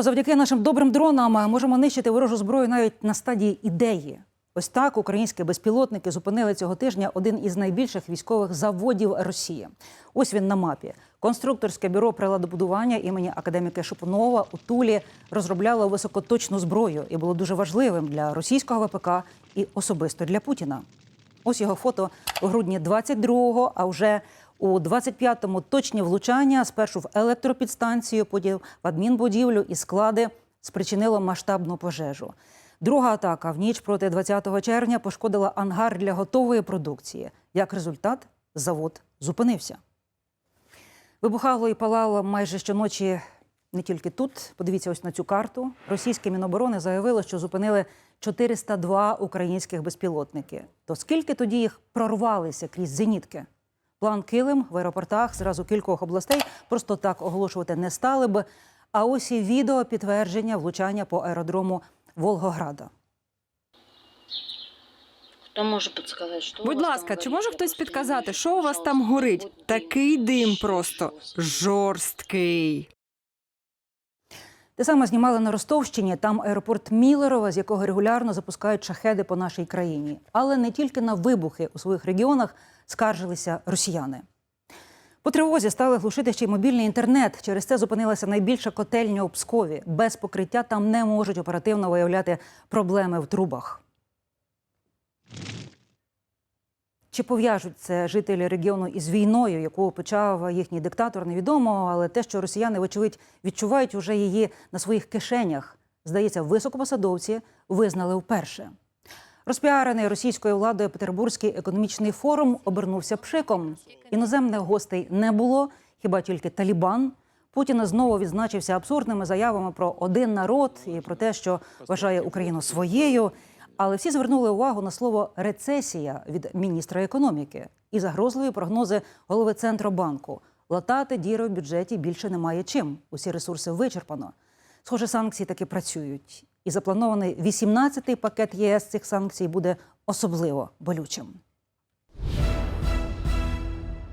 Завдяки нашим добрим дронам можемо нищити ворожу зброю навіть на стадії ідеї. Ось так українські безпілотники зупинили цього тижня один із найбільших військових заводів Росії. Ось він на мапі. Конструкторське бюро приладобудування імені академіка Шипунова у Тулі розробляло високоточну зброю і було дуже важливим для російського ВПК і особисто для Путіна. Ось його фото у грудні 22-го, а вже у 25-му точні влучання спершу в електропідстанцію, потім в адмінбудівлю і склади спричинило масштабну пожежу. Друга атака в ніч проти 20 червня пошкодила ангар для готової продукції. Як результат, завод зупинився. Вибухало і палало майже щоночі не тільки тут. Подивіться ось на цю карту. Російське Міноборони заявило, що зупинили 402 українських безпілотники. То скільки тоді їх прорвалися крізь зенітки? План Килим в аеропортах зразу кількох областей просто так оголошувати не стали б. А ось і відео підтвердження влучання по аеродрому Волгограда. Хто може підказати, що Будь ласка, чи може хтось підказати, що у вас там горить? Такий дим просто жорсткий. Те саме знімали на Ростовщині. Там аеропорт Мілерова, з якого регулярно запускають шахеди по нашій країні. Але не тільки на вибухи у своїх регіонах скаржилися росіяни. По тривозі стали глушити ще й мобільний інтернет. Через це зупинилася найбільша котельня у Пскові. Без покриття там не можуть оперативно виявляти проблеми в трубах. Чи пов'яжуть це жителі регіону із війною, яку почав їхній диктатор, невідомо. Але те, що росіяни, вочевидь, відчувають уже її на своїх кишенях, здається, високопосадовці визнали вперше. Розпіарений російською владою Петербурзький економічний форум обернувся пшиком. Іноземних гостей не було, хіба тільки Талібан. Путін знову відзначився абсурдними заявами про один народ і про те, що вважає Україну своєю. Але всі звернули увагу на слово рецесія від міністра економіки і загрозливі прогнози голови Центробанку. Латати діри в бюджеті більше немає чим. Усі ресурси вичерпано. Схоже, санкції таки працюють. І запланований 18-й пакет ЄС цих санкцій буде особливо болючим.